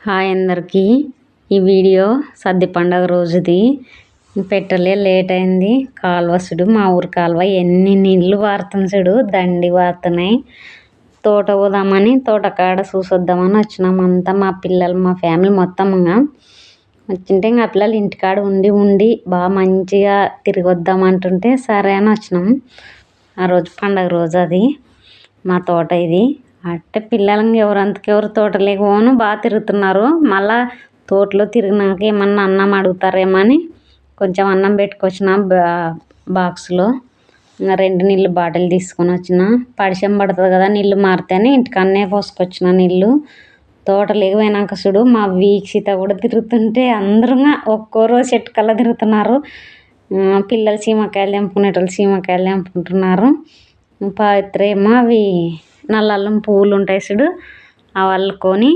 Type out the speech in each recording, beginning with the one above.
Hi అందరికీ. ఈ video సద్ది పండగ రోజుది. పెట్టలే లేట్ అయింది కాలువసుడు మా ఊరు కాలువ ఎన్ని నీళ్ళు వారుతుంది చూడు దండి వారుతున్నాయి. తోట పోదామని తోటకాడ చూసొద్దామని వచ్చినాం. అంతా మా పిల్లలు మా ఫ్యామిలీ మొత్తం వచ్చింటే ఇంకా పిల్లలు ఇంటికాడ ఉండి ఉండి బాగా మంచిగా తిరిగి వద్దాం అంటుంటే సరే అని వచ్చినాం. ఆ రోజు పండగ రోజు అది మా తోట ఇది. అంటే పిల్లలు ఎవరు ఎవరు తోటలేకి పోను బాగా తిరుగుతున్నారు. మళ్ళా తోటలో తిరిగినాక ఏమన్నా అన్నం అడుగుతారేమో అని కొంచెం అన్నం పెట్టుకొచ్చిన బా బాక్స్లో. రెండు నీళ్ళు బాటిల్ తీసుకొని వచ్చిన. పడిశం పడుతుంది కదా నీళ్ళు మారితే అని ఇంటికన్నే పోసుకొచ్చిన నీళ్ళు. తోటలోకి పోయినాక చూడు మా వీక్షిత కూడా తిరుగుతుంటే అందరూ ఒక్కోరో చెట్టు కల్లా తిరుగుతున్నారు. పిల్లలు చీమకాయలు తెంపుకునేటోళ్ళు చీమకాయలు తెంపుకుంటున్నారు. పవిత్ర ఏమో అవి నల్ల అల్లం పువ్వులు ఉంటాయి చూడు అవి అల్లుకొని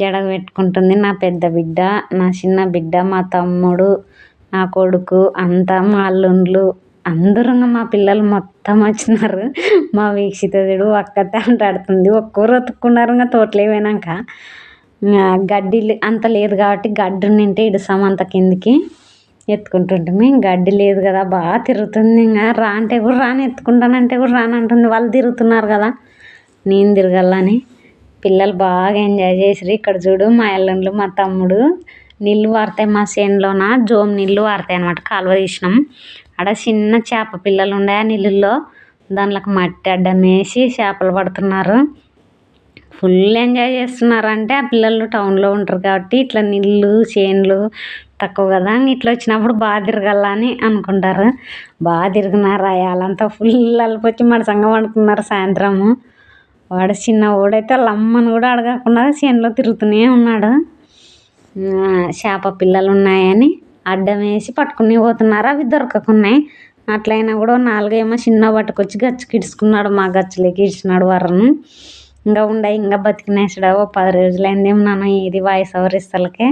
జడ పెట్టుకుంటుంది. నా పెద్ద బిడ్డ నా చిన్న బిడ్డ మా తమ్ముడు నా కొడుకు అంతా మా అల్లుండ్లు. అందరూ మా పిల్లలు మొత్తం వచ్చినారు. మా వీక్షిత చూడు ఒక్కతే అంటాడుతుంది ఒక్కరు ఒత్తుకున్నారు ఇంకా తోటలోకి పోయినాక. గడ్డి అంత లేదు కాబట్టి గడ్డి నింటే ఇడుసాం అంత కిందికి. ఎత్తుకుంటుంటే గడ్డి లేదు కదా బాగా తిరుగుతుంది. ఇంకా రా అంటే కూడా రాని ఎత్తుకుంటానంటే కూడా రానంటుంది వాళ్ళు తిరుగుతున్నారు కదా. నేను తిరగాలని. పిల్లలు బాగా ఎంజాయ్ చేసిర్రు. ఇక్కడ చూడు మా ఎల్లుండ్లు మా తమ్ముడు. నీళ్ళు పారుతాయి మా చేనులోన? జోమ్ నీళ్ళు పారుతాయి అనమాట కాలువ తీసినాం. ఆడ చిన్న చేప పిల్లలు ఉండే ఆ నీళ్ళల్లో దాంట్లోకి మట్టి అడ్డం వేసి చేపలు పడుతున్నారు. ఫుల్ ఎంజాయ్ చేస్తున్నారు అంటే ఆ పిల్లలు టౌన్లో ఉంటారు కాబట్టి ఇట్లా నీళ్ళు చేనులు తక్కువ కదా ఇట్లా వచ్చినప్పుడు బాగా తిరగాలని అనుకుంటారు. బాగా తిరిగినారు? అయ్యాలంతా ఫుల్ అలిపొచ్చి మడసంగా పడుకున్నారు సాయంత్రము. వాడు చిన్న వాడైతే వాళ్ళ కూడా అడగకుండా చేనులో తిరుగుతూనే ఉన్నాడు. చేప పిల్లలు ఉన్నాయని అడ్డం వేసి పట్టుకుని పోతున్నారు. అవి దొరకకున్నాయి. అట్లయినా కూడా నాలుగేమో చిన్న పట్టుకొచ్చి గచ్చుకి ఇడుచుకున్నాడు మా గచ్చులోకి ఇడిచినాడు వరను ఇంకా ఉండే ఇంకా బతికినేసాడు. ఓ పది రోజులైందేమో నన్ను ఇది వాయిస్ ఓవర్ ఇస్తలకే.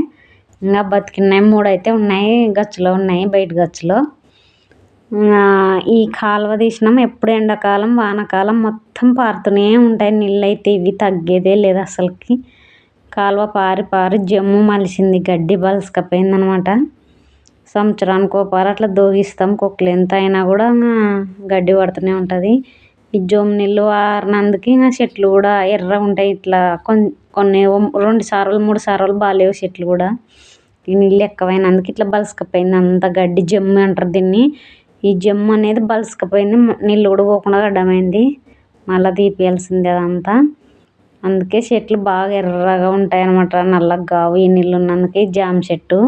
ఇంకా బతికినాయి మూడు అయితే ఉన్నాయి. గచ్చులో ఉన్నాయి. బయట గచ్చులో. ఈ కాలువ తీసినాం. ఎప్పుడు ఎండాకాలం వానాకాలం మొత్తం పారుతూనే ఉంటాయి. నీళ్ళు అయితే ఇవి తగ్గేదే లేదు అసలుకి. కాలువ పారి పారి జమ్ము మలిసింది. గడ్డి బలుసుకపోయింది అనమాట సంవత్సరానికి ఒకపారి అట్లా దోగిస్తాం. కుక్కలు ఎంత అయినా కూడా గడ్డి పడుతూనే ఉంటుంది. ఈ జమ్ము నీళ్ళు వారినందుకు ఇంకా చెట్లు కూడా ఎర్రగా ఉంటాయి. ఇట్లా కొన్ని కొన్ని రెండు సార్లు మూడు సార్లు బాగాలేవు చెట్లు కూడా. ఈ నీళ్ళు ఎక్కువైనందుకు ఇట్లా బలసకపోయింది. అంత గడ్డి జమ్ము అంటారు దీన్ని. ఈ జమ్ము అనేది బలుసుకుపోయింది. నీళ్ళు కూడా పోకుండా అడ్డమైంది. మళ్ళీ తీపియాల్సిందే అదంతా. అందుకే చెట్లు బాగా ఎర్రగా ఉంటాయి అనమాట నల్లగా కావు ఈ నీళ్ళు ఉన్నందుకే జామ చెట్టు.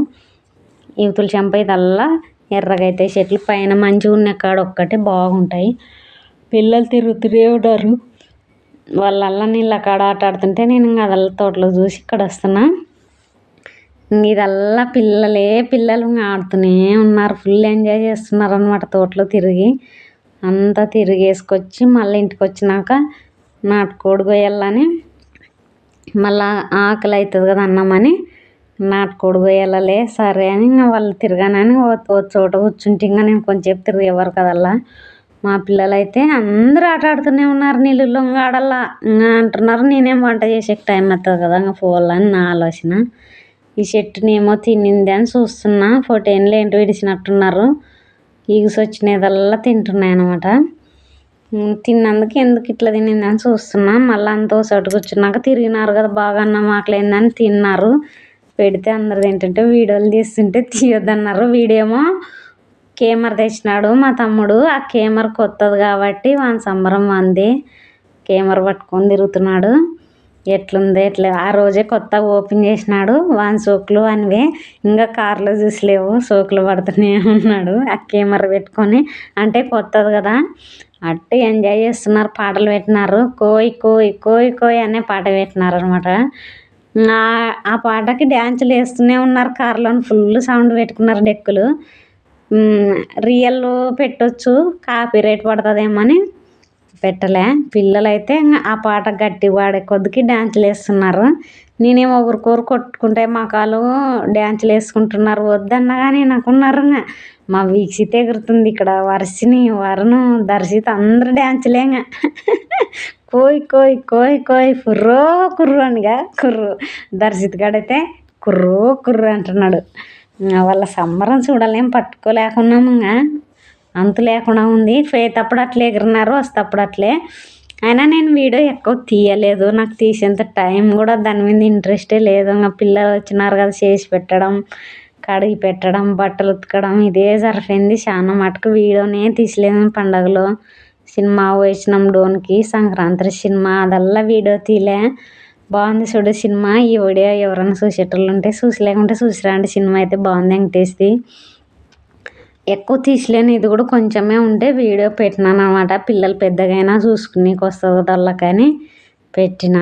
యువతుల చెంప ఇదల్లా ఎర్రగా అవుతాయి చెట్లు పైన మంచిగా ఉన్న కాడ ఒక్కటే బాగుంటాయి. పిల్లలు తిరుగుతూనే ఉంటారు వాళ్ళల్లా నీళ్ళ కాడ ఆట ఆడుతుంటే నేను ఇంకా అదల్లా తోటలో చూసి ఇక్కడ వస్తున్నా. ఇదల్లా పిల్లలే పిల్లలు ఆడుతూనే ఉన్నారు. ఫుల్ ఎంజాయ్ చేస్తున్నారు అనమాట తోటలో తిరిగి. అంతా తిరిగేసుకొచ్చి మళ్ళీ ఇంటికి వచ్చినాక నాటుకోడి కొయ్యాలని మళ్ళా ఆకలి అవుతుంది కదా అన్నామని నాటుకోడి కొయ్యాలలే సరే అని ఇంకా వాళ్ళు తిరగానని ఓ చోట కూర్చుంటే ఇంకా నేను కొంచెం తిరిగేవారు కదల్లా. మా పిల్లలు అయితే అందరూ ఆట ఆడుతూనే ఉన్నారు నీళ్ళల్లో ఇంకా ఆడల్లా ఇంకా అంటున్నారు నేనేం వంట చేసే టైం అవుతుంది కదా ఇంకా పోవాలని నా ఆలోచన. ఈ చెట్టుని ఏమో తినింది అని చూస్తున్నా. ఫోటోన్లు ఏంటో విడిచినట్టున్నారు. ఈగుసు వచ్చినదల్లా తింటున్నాయి అనమాట తిన్నందుకు ఎందుకు ఇట్లా తినింది అని చూస్తున్నా. మళ్ళీ అంత చోటు కూర్చున్నాక తిరిగినారు కదా బాగా అన్నం ఆకలిందని తిన్నారు. పెడితే అందరు తింటుంటే వీడియోలు తీస్తుంటే తీయొద్దన్నారు. వీడియోమో కేమర్ తెచ్చినాడు మా తమ్ముడు. ఆ కేమర్ కొత్తది కాబట్టి వాని సంబరం అంది కేమర్ పట్టుకొని తిరుగుతున్నాడు. ఎట్లుంది ఎట్లా. ఆ రోజే కొత్తగా ఓపెన్ చేసినాడు. వాని సోకులు వానివే. ఇంకా కార్లో చూసలేవు సోకులు పడుతూనే ఉన్నాడు. ఆ కెమెరా పెట్టుకొని. అంటే కొత్తది కదా. అట్టే ఎంజాయ్ చేస్తున్నారు. పాటలు పెట్టినారు. కోయ్ కోయ్ కోయ్ కోయ్ అనే పాట పెట్టినారు అనమాట ఆ పాటకి డ్యాన్సులు వేస్తూనే ఉన్నారు. కార్లో ఫుల్ సౌండ్ పెట్టుకున్నారు డెక్కులు. రియల్ పెట్టొచ్చు. కాపీ రేట్ పడుతుందేమో అని. పెట్టలే. పిల్లలైతే ఆ పాట గట్టి పాడే కొద్దికి డ్యాన్సులు వేస్తున్నారు. నేనేమో ఒకరికొరు కొట్టుకుంటే మకాలు డ్యాన్సులు వేసుకుంటున్నారు. వద్దన్నా కానీ నాకున్నారు మా వీక్షిత ఎగురుతుంది ఇక్కడ వర్షిని వరుణు దర్శిత అందరూ డ్యాన్సులే కోయ్ కోయ్ కోయ్ కోయ్ కుర్రో కుర్రు అనిగా కుర్రు. దర్శిత్ గడైతే కుర్రో కుర్రు అంటున్నాడు. వాళ్ళ సంబరం చూడలేం. పట్టుకోలేకున్నాము ఇంకా అంతు లేకుండా ఉంది. ఫేత్ అప్పుడు అట్లే ఎగిరినారు వస్తప్పుడు అట్లే. అయినా నేను వీడియో ఎక్కువ తీయలేదు. నాకు తీసేంత టైం కూడా దాని మీద ఇంట్రెస్టే లేదు. ఇంకా పిల్లలు వచ్చినారు కదా చేసి పెట్టడం కడిగి పెట్టడం బట్టలు ఉతకడం ఇదే సరిపోయింది చాలా మటుకు వీడియోనే తీసలేదు పండగలో. సినిమా వేసినాం డోన్కి సంక్రాంతి సినిమా అదల్లా వీడియో తీలే. బాగుంది చూడు సినిమా. ఈ వీడియో ఎవరైనా చూసేటోళ్ళు ఉంటే చూసి లేకుంటే చూసిరా చూసిరండి. సినిమా అయితే బాగుంది వెంకటేష్ది. ఎక్కువ తీసలేను ఇది కూడా కొంచెమే ఉంటే వీడియో పెట్టినాను అనమాట పిల్లలు పెద్దగైనా చూసుకునేకి వస్తుంది కానీ పెట్టిన.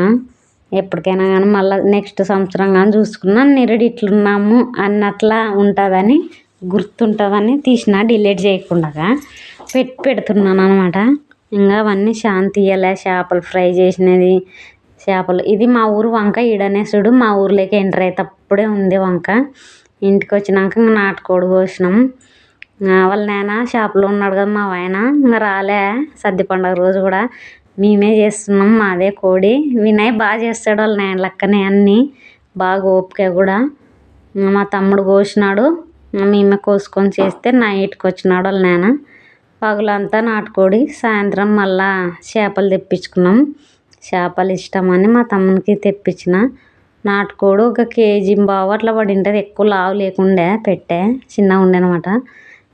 ఎప్పటికైనా కానీ మళ్ళీ నెక్స్ట్ సంవత్సరం కానీ చూసుకున్నా నిరుడు ఇట్లున్నాము అన్నట్లా ఉంటుందని గుర్తుంటుందని తీసిన డిలీట్ చేయకుండా పెట్టి పెడుతున్నాను అనమాట ఇంకా అవన్నీ శాంతి ఇయ్యలే చేపలు ఫ్రై చేసినది చేపలు. ఇది మా ఊరు వంక ఈడనేసుడు మా ఊర్లోకి ఎంటర్ అయ్యేటప్పుడే అప్పుడే ఉంది వంక. ఇంటికి వచ్చినాక ఇంకా నాటుకోడి కోసినాం. వాళ్ళ నాయన షాప్లో ఉన్నాడు కదా మా ఆయన రాలే. సద్ది పండగ రోజు కూడా మేమే చేస్తున్నాం మాదే కోడి. వినయ్ బాగా చేస్తాడు వాళ్ళ నాయన లెక్కనే అన్నీ. బాగా ఓపిక కూడా. మా తమ్ముడు కోసినాడు. మేమే కోసుకొని చేస్తే నైట్కి వచ్చినాడు వాళ్ళ నాయన పగులంతా నాటుకోడి సాయంత్రం మళ్ళా చేపలు తెప్పించుకున్నాం. చేపలు ఇష్టమని మా తమ్మునికి తెప్పించిన. నాటుకోడి ఒక కేజీ బావు అట్లా పడి ఉంటుంది ఎక్కువ లావు లేకుండే పెట్టే. చిన్నగా ఉండే అనమాట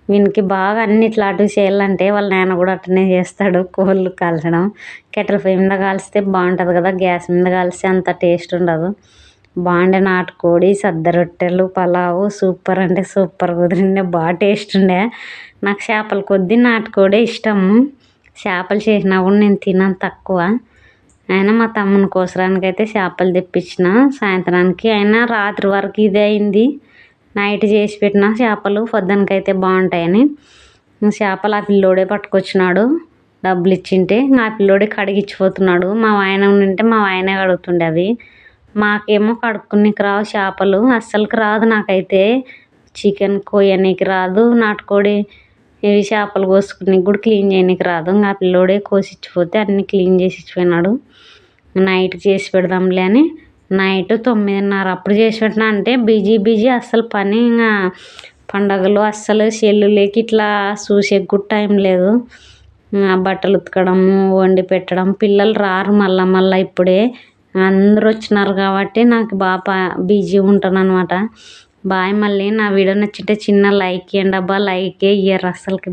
వీనికి బాగా అన్ని అటు చేయాలంటే వాళ్ళ నాన్న కూడా అట్లనే చేస్తాడు. కోళ్ళు కాల్చడం కెటల్ పొయ్యి మీద కాల్స్తే బాగుంటుంది కదా గ్యాస్ మీద కాల్స్తే అంత టేస్ట్ ఉండదు. బాగుండే నాటుకోడి సద్ద రొట్టెలు పలావు సూపర్ అంటే సూపర్ కుదిరిండే బాగా టేస్ట్ ఉండే. నాకు చేపల కొద్ది నాటుకోడే ఇష్టము చేపలు చేసినా కూడా నేను తిన్నాను తక్కువ. అయినా మా తమ్ముని కోసరానికి అయితే చేపలు తెప్పించిన. సాయంత్రానికి అయినా రాత్రి వరకు ఇదే అయింది. నైట్ చేసి పెట్టిన చేపలు పొద్దునకైతే బాగుంటాయని. చేపలు ఆ పిల్లోడే పట్టుకొచ్చినాడు. డబ్బులు ఇచ్చింటే ఆ పిల్లోడే కడిగిచ్చిపోతున్నాడు. మా ఆయన ఉంటే మా ఆయనే కడుగుతుండే అవి. మాకేమో కడుక్కునేకి రావు చేపలు. అస్సలకి రాదు నాకైతే. చికెన్ కోయనీకి రాదు. నాటుకోడి ఇవి చేపలు కోసుకుని కూడా క్లీన్ చేయనీకి రాదు. ఇంకా ఆ పిల్లోడే కోసిచ్చిపోతే అన్నీ క్లీన్ చేసి ఇచ్చిపోయినాడు నైట్ చేసి పెడదాంలే అని నైట్ తొమ్మిదిన్నర. అప్పుడు చేసి పెట్టినా అంటే బిజీ బిజీ అస్సలు పని ఇంకా పండగలు అస్సలు సెల్లులకి ఇట్లా చూసే కూడా టైం లేదు. బట్టలు ఉతకడము వండి పెట్టడం పిల్లలు రారు మళ్ళా మళ్ళీ ఇప్పుడే. అందరూ వచ్చినారు కాబట్టి నాకు బాగా బిజీ ఉంటాను అనమాట బాయ్ మళ్ళీ నా వీడియో నచ్చితే చిన్న లైక్ ఇవ్వండి అబ్బా. లైక్ ఇయ్యరు అస్సలకి.